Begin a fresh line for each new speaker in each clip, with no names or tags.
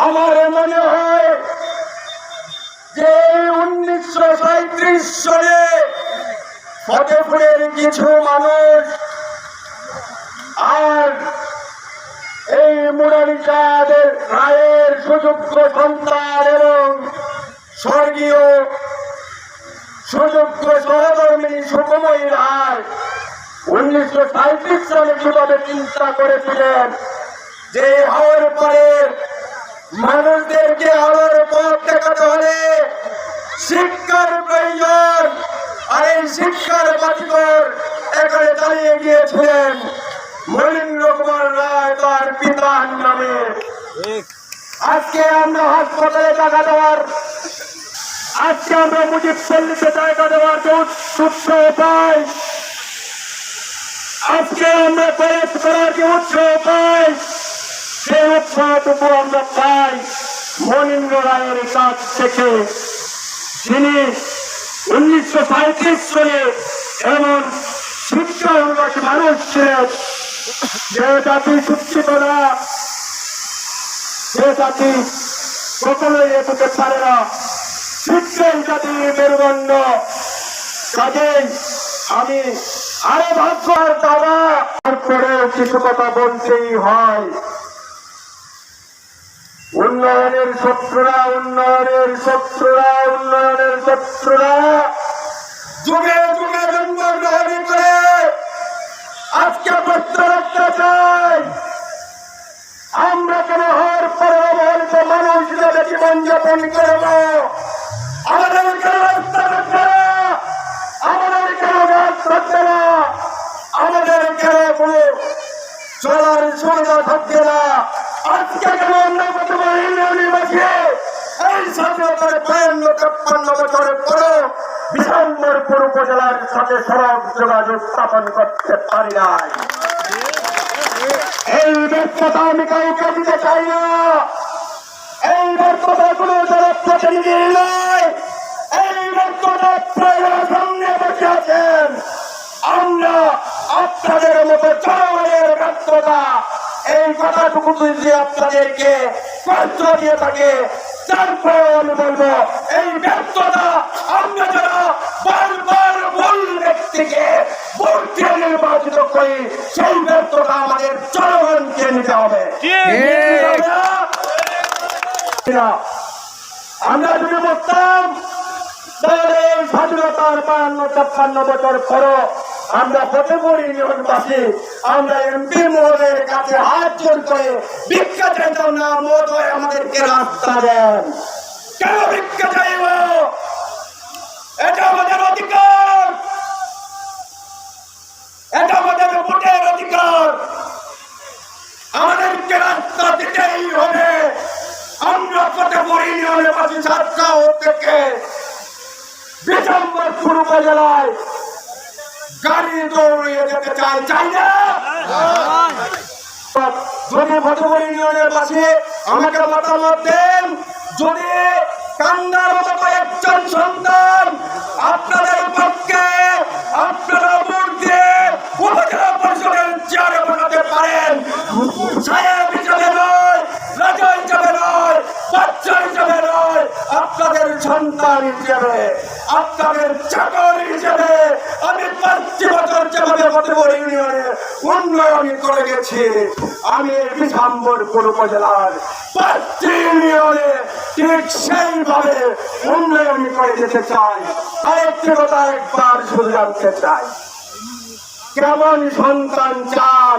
আমার মনে হয় যে উনিশশো সাঁত্রিশ সালে ফতেপুরের কিছু মানুষ আর এই মুরারিকাদের রায়ের সুযোগ্য সন্তান এবং স্বর্গীয় সুযোগ্য সহধর্মিনী সুকময়ী রায় উনিশশো সালে কীভাবে চিন্তা করেছিলেন যে হওয়ার পরে মানুষদেরকে আলোর পথ দেখাতে হলে শিক্ষার প্রয়োজন। আর এই শিক্ষার বাতিকর এখানে দাঁড়িয়ে গিয়েছিলেন মহেন্দ্র কুমার রায় তার পিতার নামে। আজকে আমরা হাসপাতালে টাকা দেওয়ার আজকে আমরা মুজিব পল্লীতে জায়গা দেওয়ার উৎস পাই আজকে আমরা প্রয়াস করার যে উৎস পাই সেই উৎসাহটুকু আমরা পাই মনীন্দ্র রায়ের কাছ থেকে, যিনি উনিশশো সাঁত্রিশ সালে এমন শিক্ষা মানুষ ছিলেন যে জাতি শিক্ষিত না, যে জাতি কখনোই এটুকে পারে না। শিক্ষাই জাতি মেরুদণ্ড। কাজেই আমি আরও ভাগ্য দাদা তারপরেও কিছু কথা বলতেই হয়। উন্নয়নের শত্রুরা উন্নয়নের শত্রুরা উন্নয়নের শত্রুরা। যুগে যুগে জন্মগ্রহণ করে আজকে রাখতে চাই আমরা কেন হওয়ার পরে অবহেলিত মানুষ হিসেবে জীবনযাপন করব। আমাদের কেন রাস্তা থাকবে আমাদের কেন গাছ থাকবে না। আমাদের কেন কোনো চলার সুবিধা থাকবে না। আজকে বর্তমান ইউনিয়নের মাঝে, এই স্বাধীনতার বায়ান্ন তেপ্পান্ন বছরের পরেও বিশাম্বরপুর উপজেলার সাথে সড়ক যোগাযোগ স্থাপন করতে পারি এই ব্যর্থতা চাই না। এই ব্যর্থতা কোনো জনপ্রতিনিধি নয় এই ব্যর্থতা প্রয়োজন সামনে বসে আছেন। আমরা আপনাদের মতো জনগণের ব্যর্থতা এই কথাটুকু যদি আপনাদেরকে কষ্ট দিয়ে থাকে তারপরে আমি বলব এই ব্যর্থতা আমরা যারা বারবার ভুল ব্যক্তিকে ভোট দিয়ে নির্বাচিত করি সেই ব্যর্থতা আমাদের জনগণকে নিতে হবে। আমরা যদি বলতাম তাহলে এই স্বাধীনতার বায়ান্ন ছাপ্পান্ন বছর পরও আমরা ফতেপুর ইউনিয়নবাসী আমরা এমপি মহোদয়ের কাছে হাত জোর করে ভিক্ষা চাইতাম না মহোদয় আমাদেরকে রাস্তা দেন। কেন ভিক্ষা চাইব এটা আমাদের অধিকার। এটা আমাদের ভোটের অধিকার। আমাদেরকে রাস্তা দিতেই হবে। আমরা ফতেপুর ইউনিয়নবাসী সাতগাঁও থেকে। বিশম্বরপুর উপজেলায় গাড়ি দৌড়িয়ে যেতে চাই চাই না। যদি ফতেপুর ইউনিয়নের পাশে আমাকে মতামত দেন, যদি কান্নার মতো কয়েকজন সন্তান আপনাদের পক্ষে আপনারা ভোট দিয়ে উপজেলা পরিষদের চেয়ারে বানাতে পারেন। সাহেব হিসাবে নয়, রাজা হিসাবে বাচ্চা হিসাবে নয়, আপনাদের সন্তান হিসেবে, আপনাদের চাকর হিসেবে আমি পাঁচটি বছর যেভাবে ফতেপুর ইউনিয়নে উন্নয়ন করে গেছি। আমি বিশাম্বরপুর উপজেলার পাঁচটি ইউনিয়নে ঠিক সেইভাবে উন্নয়ন করে যেতে চাই। আরেকটি কথা একবার শুধু জানতে চাই। কেমন সন্তান চান?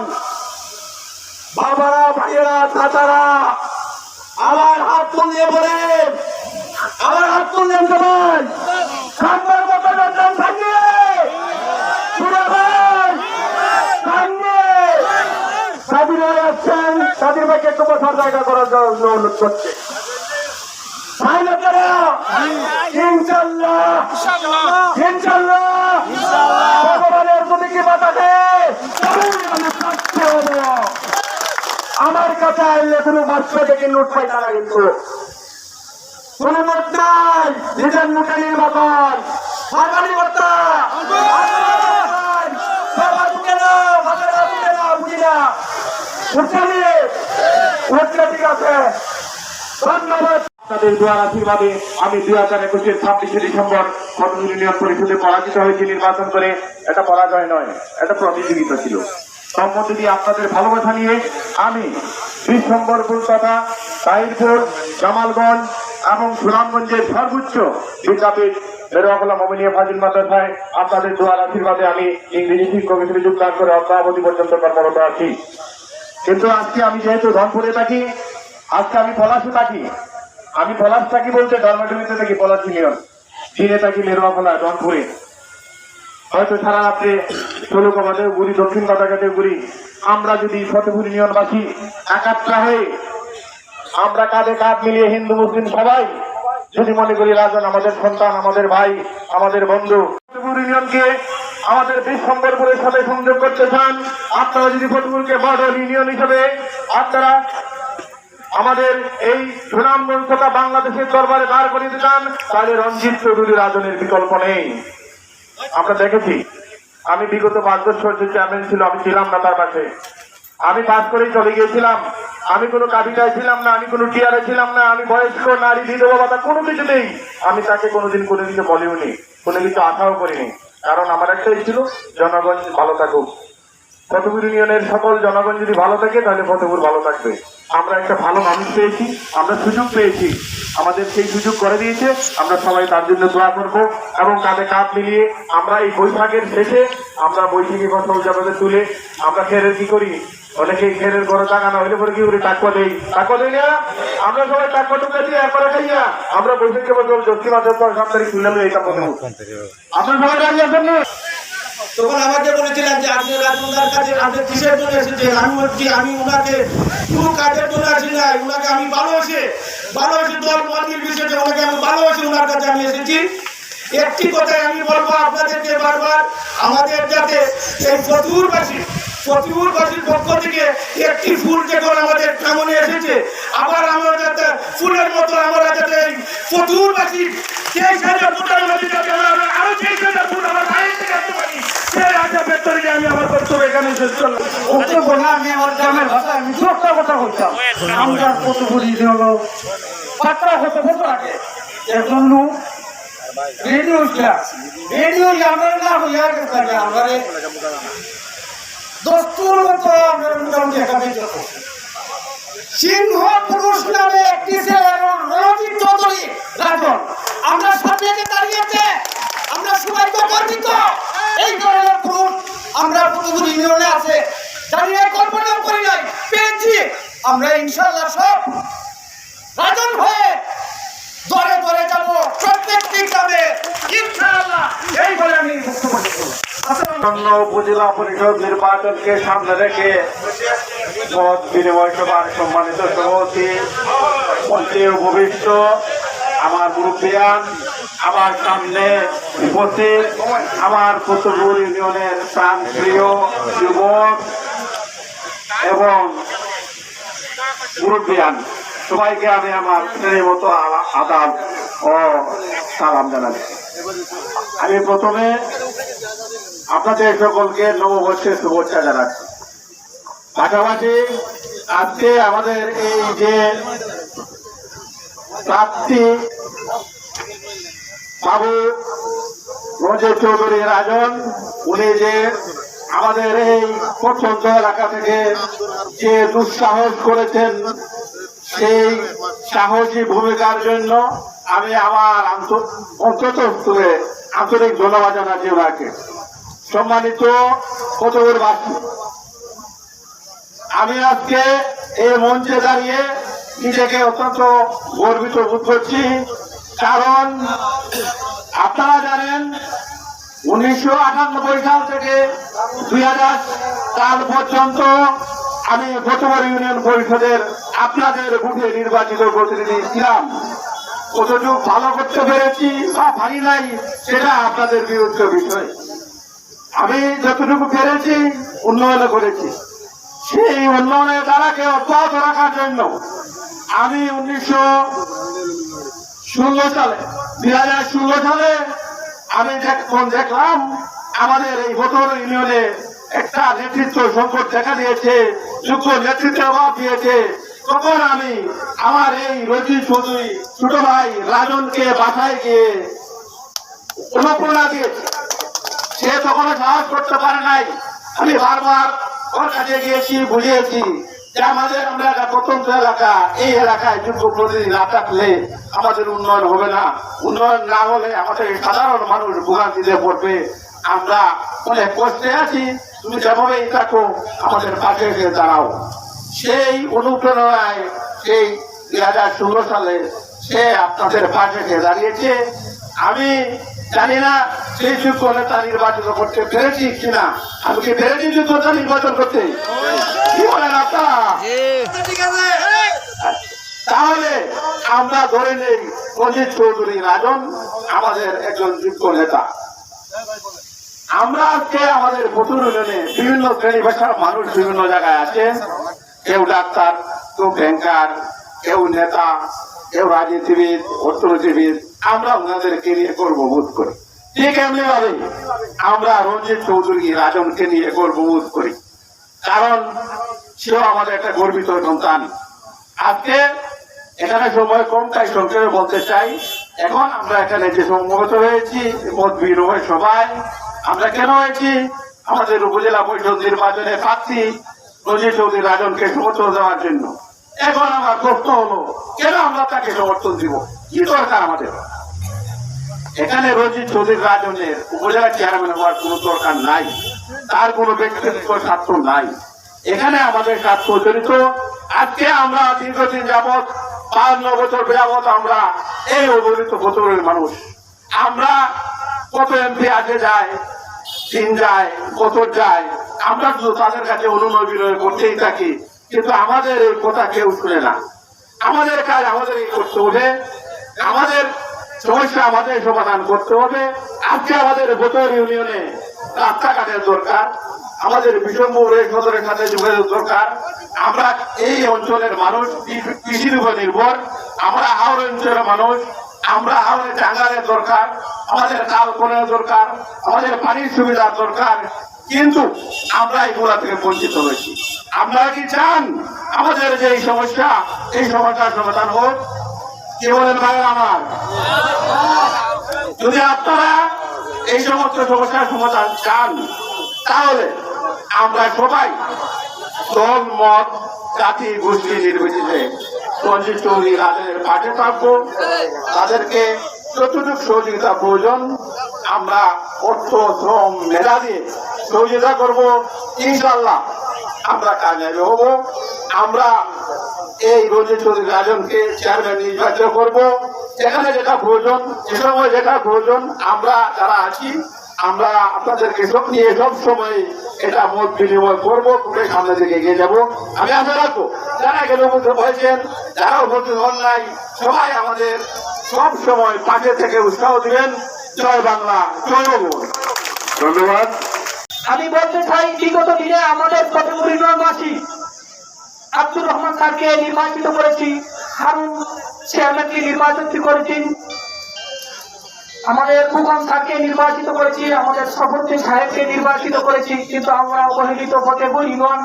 বাবারা, ভাইয়েরা চাচারা আমার হাত তুলিয়ে বলেন। আমার হাত তুললেন সবাই। মতো স্বাধীন ভাইকে একটু বসার জায়গা করার জন্য অনুরোধ করছে। ভাই লোকেরা ইনশাল্লাহ ইনশাল্লাহ ভগবানের যদি কি বাতাসে আমার কাছে আইলে কোনো ভাষ্য থেকে নোট পাইতা না কিন্তু। কোন নোট নাই, নিজের নির্বাচন সরকারি
আমি দুই হাজার একুশের ছাব্বিশে ডিসেম্বর ফটো ইউনিয়ন পরিষদে পরাজিত হয়েছি নির্বাচন করে। এটা পরাজয় নয়, এটা প্রতিযোগিতা ছিল। মধ্যে দিয়ে আপনাদের ভালোবাসা নিয়ে আমি বিশ্বম্বরপুর তথা তাহিরপুর, জামালগঞ্জ এবং সুনামগঞ্জের সর্বোচ্চ বিদ্যাপীঠ বেরোয়াকলা মমিনিয়া ফাজিল মাদ্রাসায় আপনাদের দোয়ার আশীর্বাদে আমি ইংরেজি শিক্ষক হিসেবে যোগদান করে অদ্যাবধি পর্যন্ত কর্মরত আছি। কিন্তু আজকে আমি যেহেতু ধনপুরে থাকি, আজকে আমি পলাশে থাকি। আমি পলাশ থাকি বলতে ধর্মডুবিতে থাকি, পলাশ ইউনিয়ন। চীনে থাকি মেরুয়াখোলা ধনপুরে। হয়তো সারা রাত্রে ষোলকবাদে গুড়ি দক্ষিণ বাদাঘাটে গুড়ি আমরা যদি ফতেপুর ইউনিয়নবাসী একাত্রা হয়ে আমরা কাঁধে কাঁধ মিলিয়ে হিন্দু, মুসলিম সবাই যদি মনে করি, রাজন আমাদের সন্তান, আমাদের ভাই, আমাদের বন্ধু, ফতেপুর ইউনিয়নকে আমাদের বিশ্বম্বরপুরের সাথে সংযোগ করতে চান, আপনারা যদি ফতেপুরকে মডেল ইউনিয়ন হিসেবে আপনারা আমাদের এই সুনামগঞ্জ বাংলাদেশের দরবারে দাঁড় করিয়ে চান, তাহলে রঞ্জিত চৌধুরী রাজনের বিকল্প নেই। আমরা দেখেছি আমি বিগত পাঁচ বছর যে চেয়ারম্যান ছিল, আমি ছিলাম না তার পাশে। আমি পাস করেই চলে গিয়েছিলাম। আমি কোনো কাবিতায় ছিলাম না, আমি কোনো টিয়ারে ছিলাম না, আমি বয়স্ক, নারী, বিধবা, ভাতা, কোনো কিছু নেই। আমি তাকে কোনোদিন কোনো কিছু বলিও নি, কোনো কিছু আশাও করিনি। কারণ আমার একটাই ছিল, জনগণ ভালো থাকুক। ফতেপুর ইউনিয়নের সকল জনগণ যদি ভালো থাকে, তাহলে ফতেপুর ভালো থাকবে। আমরা একটা ভালো মানুষ পেয়েছি, আমরা সুযোগ পেয়েছি। আমাদের সেই সুযোগ করে দিয়েছে, আমরা সবাই তার জন্য দোয়া করব এবং কাঁধে কাঁধ মিলিয়ে আমরা এই বৈশাখের শেষে আমরা বৈশাখী ফসল জগতে তুলে আমরা খেরের কি করি? অনেকে খেরের ঘরে টাকা না হইলে পরে কি করি? টাকুয়া দেই। টাকুয়া দেই না? আমরা সবাই টাকুয়া টুকা দিয়ে একবারে খাইয়া আমরা বৈশাখী ফসল জ্যোতি মাসের পর সাত তারিখ তুলে আপনার সবাই না?
তখন আমাকে বলেছিলেন যে আপনি রাজমন্দার কাছে আপনি কিসের জন্য এসেছেন? আমি বলছি, আমি ওনাকে, কোনো কাজের জন্য আসি না ওনাকে আমি ভালোবাসি। ভালোবাসি দল মন্দির বিষয়ে ওনাকে আমি ভালোবাসি, ওনার কাছে আমি এসেছি। একটি কথাই আমি বলব আপনাদেরকে বারবার। আমাদের যাতে এই ফতুরবাসী ফতুরবাসীর পক্ষ থেকে একটি ফুল যখন আমাদের সামনে এসেছে, আবার আমরা যাতে ফুলের মতো আমরা যাতে এই ফতুরবাসী সেই সাথে ফুটার মধ্যে যাতে আমরা আরও সেই সাথে ফুল আমার বাইরে থেকে আসতে পারি সেই আশা ব্যক্ত রেখে আমি আমার কর্তব্য এখানে শেষ করলাম
ওকে মতো সিংহ পুরুষ নামে একটি রণজিৎ চৌধুরী, রাজন। আমরা সামনে দাঁড়িয়েছে। আমরা সবাই তো গর্বিত এই ধরনের পুরুষ আমরা পুরোপুরি ইউনিয়নে আছে দাঁড়িয়ে কল্পনাও করি নাই পেয়েছি আমরা ইনশাল্লাহ সব রাজন হয়ে দরে দরে যাব, প্রত্যেকটি গ্রামে। ইনশাআল্লাহ। এই বলে আমি
উপজেলা পরিষদ নির্বাচনকে সামনে রেখে মত বিনিময় সভার সম্মানিত সভাপতি, মন্ত্রী উপবিষ্ট আমার মুরব্বিয়ান, আমার সামনে উপস্থিত, আমার কুতুবুর ইউনিয়নের প্রাণ প্রিয় যুবক এবং সবাইকে আমি আমার শ্রেণির মতো আদাব ও সালাম জানাচ্ছি আমি প্রথমে আপনাদের সকলকে নববর্ষের শুভেচ্ছা জানাচ্ছি পাশাপাশি আজকে আমাদের এই যে প্রাপ্তি বাবু রঞ্জিত চৌধুরী রাজন উনি যে আমাদের এই প্রত্যন্ত এলাকা থেকে যে দুঃসাহস করেছেন, সেই সাহসী ভূমিকার জন্য আমি আমার আন্ত- অন্তত স্তরে আন্তরিক ধন্যবাদ জানাচ্ছি ওনাকে। সম্মানিত কতগুরবাসী আমি আজকে এই মঞ্চে দাঁড়িয়ে নিজেকে অত্যন্ত গর্বিত বোধ করছি, কারণ আপনারা জানেন উনিশশো আটানব্বই সাল থেকে দুই হাজার সাল পর্যন্ত আমি বর্তমান ইউনিয়ন পরিষদের আপনাদের বুথে নির্বাচিত প্রতিনিধি ছিলাম। কতটুকু ভালো করতে পেরেছি বা পারি নাই, সেটা আপনাদের বিরুদ্ধে বিষয়। আমি যতটুকু পেরেছি, উন্নয়ন করেছি। সেই উন্নয়নের দ্বারাকে অব্যাহত রাখার জন্য আমি উনিশশো ষোলো সালে, দুই হাজার ষোলো সালে আমি দেখলাম, আমাদের এই ভোটর ইউনিয়নে একটা নেতৃত্ব সংকট দেখা দিয়েছে যোগ্য নেতৃত্বের অভাব দিয়েছে।
তখন আমি আমার এই রজি চৌধুরী, ছোট ভাই রাজনকে বাসায় গিয়ে অনুপ্রেরণা দিয়েছি। সে তখনও সাহস করতে পারে নাই। আমি বারবার ওর কাছে গিয়েছি, বুঝিয়েছি যে আমাদের আমরা একটা প্রত্যন্ত এলাকা, এই এলাকায় যোগ্য প্রতিনিধি না থাকলে আমাদের উন্নয়ন হবে না। উন্নয়ন না হলে আমাদের সাধারণ মানুষ ভোগান্তিতে পড়বে। আমরা অনেক কষ্টে আছি, তুমি যেভাবেই থাকো, আমাদের পাশে এসে দাঁড়াও। সেই অনুপ্রেরণায় সেই দুই হাজার ষোলো সালে সে আপনাদের পাশে এসে দাঁড়িয়েছে। আমি জানি না সেই নেতা নির্বাচন করতে পেরেছি কিনা। আমি কি পেরেছি যোগ্যতা নির্বাচন করতে? কি বলেন আপনারা? তাহলে আমরা ধরে নেই অজিত চৌধুরী রাজন, আমাদের একজন যোগ্য নেতা। আমরা আজকে আমাদের প্রচুর ইউনিয়নে বিভিন্ন শ্রেণি পেশার মানুষ বিভিন্ন জায়গায় আছে। কেউ ডাক্তার, কেউ ব্যাংকার কেউ নেতা, কেউ রাজনীতিবিদ, অর্থনীতিবিদ। আমরা ওনাদেরকে নিয়ে গর্ববোধ করি। ঠিক এমনি ভাবে আমরা রঞ্জিত চৌধুরী রাজনকে নিয়ে গর্ববোধ করি। কারণ সেও আমাদের একটা গর্বিত সন্তান। আজকে এখানে সময় কম, তাই সংক্ষেপে বলতে চাই, এখন আমরা এখানে যে সমবেত হয়েছি, মত বিনিময় সবাই আমরা কেন হয়েছি? আমাদের উপজেলা পরিষদ নির্বাচনে প্রার্থী রঞ্জিত চৌধুরী রাজনকে সমর্থন দেওয়ার জন্য। এখন আমার প্রশ্ন হলো, কেন আমরা তাকে সমর্থন দিব? কি দরকার আমাদের? এখানে রঞ্জিত চৌধুরী রাজনের উপজেলা চেয়ারম্যান হওয়ার কোনো দরকার নাই। তার কোনো ব্যক্তিগত স্বার্থ নাই। এখানে আমাদের স্বার্থ জড়িত। আজকে আমরা দীর্ঘদিন যাবৎ পাঁচ ন বছর যাবৎ আমরা এই অবহেলিত বছরের মানুষ। আমরা কত এমপি আগে যায় দিন যায় বছর যায়, আমরা শুধু তাদের কাছে অনুনয় বিনয় করতেই থাকি, কিন্তু আমাদের এই কথা কেউ শুনে না। আমাদের কাজ আমাদের করতে হবে, আমাদের সমস্যা আমাদের সমাধান করতে হবে, আজকে আমাদের বোতর ইউনিয়নে রাস্তাঘাটের দরকার, আমাদের বিশ্বম্বর সদরের সাথে যোগাযোগ দরকার, আমরা এই অঞ্চলের মানুষ, কৃষি- কৃষির উপর নির্ভর, আমরা হাওড় অঞ্চলের মানুষ আমরা হাওড়ে টাঙ্গালের দরকার, আমাদের কাল করার দরকার, আমাদের পানির সুবিধার দরকার। কিন্তু আমরা এগুলা থেকে বঞ্চিত হয়েছি। আপনারা কি চান আমাদের যে এই সমস্যা? এই সমস্যার সমাধান হোক। কি বলেন ভাই আমার? যদি আপনারা এই সমস্ত সমস্যার সমাধান চান, তাহলে আমরা সবাই দল, মত, জাতি, গোষ্ঠী, নির্বিশেষে রঞ্জিত চৌধুরী রাজের পাশে থাকব। তাদেরকে যতটুকু সহযোগিতা প্রয়োজন, আমরা অর্থ, শ্রম, মেধা দিয়ে সহযোগিতা করব। ইনশাল্লাহ আমরা কাজে হব। আমরা এই রঞ্জিত চৌধুরী রাজনকে চেয়ারম্যান নির্বাচন করব। যেখানে যেটা প্রয়োজন, যে সময় যেটা প্রয়োজন, আমরা যারা আছি আমরা আপনাদেরকে সব নিয়ে সব সময় এটা মত বিনিময় করব করে সামনে দিকে এগিয়ে যাব। আমি আশা রাখব যারা এখানে উপস্থিত হয়েছেন যারা উপস্থিত হন নাই সবাই আমাদের সব সময় পাশে থেকে উৎসাহ দিবেন। জয় বাংলা জয় ধন্যবাদ।
আমি বলতে চাই বিগত দিনে আমাদের নগরবাসী আব্দুর রহমান স্যারকে নির্বাচিত করেছি। হারুন চেয়ারম্যানকে নির্বাচিত করেছি আমাদের ফুকন স্যারকে নির্বাচিত করেছি আমাদের সফরদ্দিন সাহেবকে নির্বাচিত করেছি কিন্তু আমরা অবহেলিত ফতেপুর ইউনিয়ন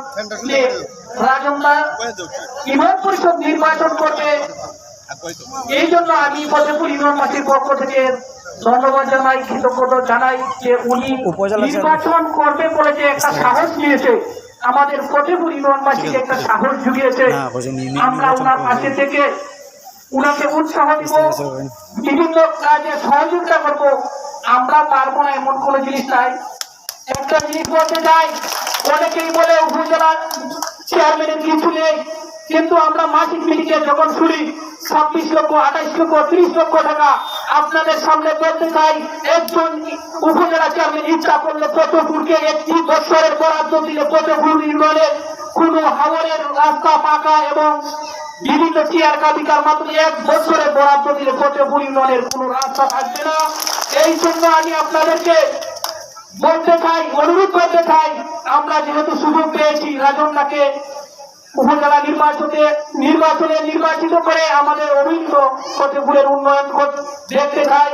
রাজন্দা ইউনিয়ন পরিষদ নির্বাচন করবে এই জন্য আমি ফতেপুর ইউনিয়নবাসীর পক্ষ থেকে ধন্যবাদ জানাই কৃতজ্ঞতা জানাই যে উনি নির্বাচন করবে বলে যে একটা সাহস নিয়েছে আমাদের ফতেপুর ইউনিয়নবাসীকে একটা সাহস জুগিয়েছে। আমরা ওনার পাশে থেকে উনাকে উৎসাহ দিব। বিভিন্ন কাজে সহযোগিতা করব। আমরা পারব না এমন কোনো জিনিস নাই। একটা জিনিস বলতে চাই অনেকেই বলে উপজেলা চেয়ারম্যানের কিছু নেই। কিন্তু আমরা মাসিক মিটিংয়ে যখন শুনি ছাব্বিশ লক্ষ আঠাইশ লক্ষ ত্রিশ লক্ষ টাকা আপনাদের সামনে বলতে চাই একজন উপজেলা চেয়ারম্যান ইচ্ছা করলে পদ্মপুরকে একটি বছরের বরাদ্দ দিলে পদ্মপুর ইউনিয়নের কোনো হাওড়ের রাস্তা পাকা এবং বিভিন্ন চেয়ার কাবিকার মাধ্যমে এক বছরে বরাদ্দ দিলে রাস্তা থাকবে না। এই জন্য আমি আপনাদেরকে বলতে চাই, অনুরোধ করতে চাই, আমরা যেহেতু সুযোগ পেয়েছি উপজেলা নির্বাচনে নির্বাচনে নির্বাচিত করে আমাদের অভিন্ন ফতেপুরের উন্নয়ন দেখতে চাই।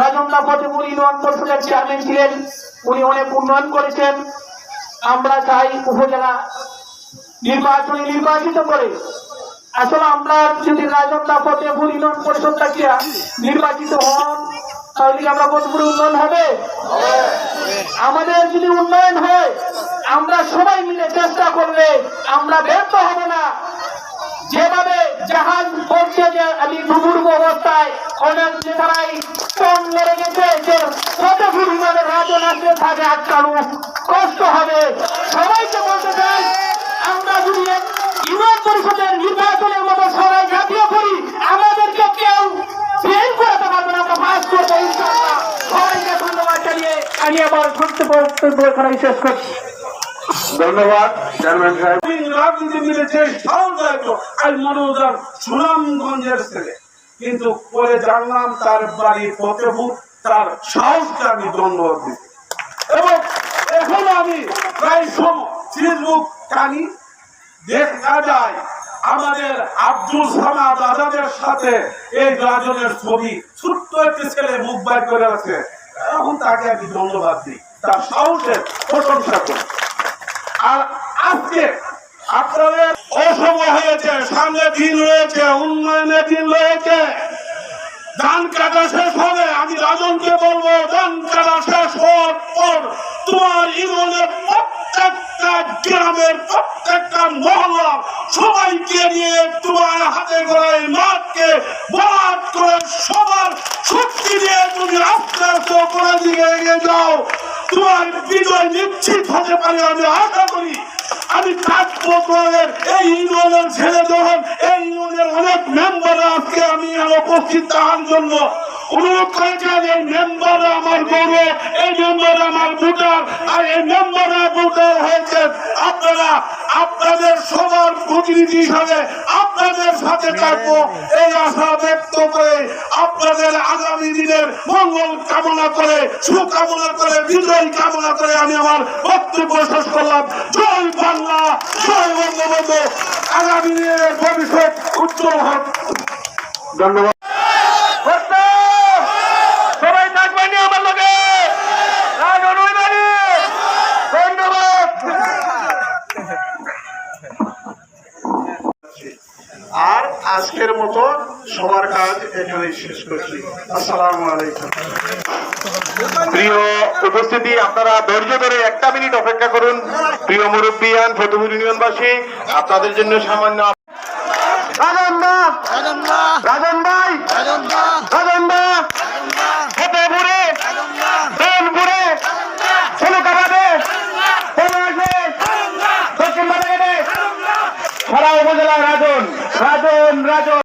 রাজন্যা ফতেপুর ইউনিয়ন পরিষদের চেয়ারম্যান ছিলেন, উনি অনেক উন্নয়ন করেছেন। আমরা চাই উপজেলা নির্বাচনে নির্বাচিত করে। আসলে আমরা যদি রাজনটা ফতেপুর ইউনিয়ন পরিষদ থাকিয়া নির্বাচিত হন, তাহলে কি আমরা ফতেপুরে উন্নয়ন হবে? আমাদের যদি উন্নয়ন হয়, আমরা সবাই মিলে চেষ্টা করলে আমরা ব্যর্থ হব না। যেভাবে জাহাজ পড়ছে যে আমি ডুবুর্গ অবস্থায় অনেক নেতারাই টন লড়ে গেছে, যে কত পরিমাণে রাজন আসলে থাকে, আটকানো কষ্ট হবে। সবাইকে বলতে চাই আমরা যদি ইউনিয়ন পরিষদের নির্বাচনের মতো সবাই জাতীয় করি আমাদেরকে কেউ ফেল করাতে পারবে না আমরা পাস করব ইনশাআল্লাহ। সবাইকে ধন্যবাদ জানিয়ে আমি সংক্ষেপ বক্তব্য এখানে শেষ করছি।
ধন্যবাদ চেয়ারম্যান সাহেব। রাজনীতি মিলে যে সাহস আজ মনোজার সুনামগঞ্জের ছেলে। কিন্তু পরে জানলাম তার বাড়ি ফতেপুর তার সাহসকে আমি ধন্যবাদ দিই এবং এখন আমি প্রায় সময় ফেসবুক কানি দেখা যায় আমাদের আব্দুল সামাদ আজাদের সাথে এই রাজনের ছবি। ছোট্ট একটি ছেলে মুখ বাইর করে আছে। এখন তাকে আমি ধন্যবাদ দিই। তার সাহসের প্রশংসা করি। আর আজকে আপনাদের অসময় হয়েছে, সামনে দিন রয়েছে, উন্নয়নের দিন রয়েছে। ধান কাটা শেষ হবে, আমি গ্রামের প্রত্যেকটা মহল্লা সবাইকে নিয়ে তোমার হাতে করে মাঠকে বরাদ করে সবার শক্তি দিয়ে তুমি আস্তে আস্তে করে দিকে এগিয়ে যাও। তোমার বিজয় নিশ্চিত হতে পারে, আমি আশা করি। আমি থাকব তোমাদের এই ইউনিয়নের ছেলে যখন, এই ইউনিয়নের অনেক মেম্বার আজকে আমি উপস্থিত থাকার জন্য। করেছেন এই মেম্বার আমার গৌরব, এই মেম্বার আমার ভোটার, আর এই মেম্বার ভোটার হয়েছে আপনারা। আপনাদের সবার প্রতিনিধি হিসাবে আপনাদের সাথে থাকব এই আশা ব্যক্ত করে আপনাদের আগামী দিনের মঙ্গল কামনা করে সুকামনা করে, বিজয় কামনা করে আমি আমার বক্তব্য শেষ করলাম। জয় বাংলা, জয় বঙ্গবন্ধু। আগামী দিনের ভবিষ্যৎ উজ্জ্বল হোক। ধন্যবাদ সবাই থাকবেন আমার লোকে রাজ অনুদানি ধন্যবাদ
আর আজকের মতো সবার কাজ এখানেই শেষ করছি। আসসালামু আলাইকুম।
প্রিয় উপস্থিতি আপনারা ধৈর্য ধরে একটা মিনিট অপেক্ষা করুন। প্রিয় মুরব্বিয়ান ফতুপুর ইউনিয়নবাসী আপনাদের জন্য সামান্য
রাজন দা রাজন ভাই! রাজন দা ফতেপুরে প্রেমপুরে ছেলুকাবাদে পলাশে দক্ষিণ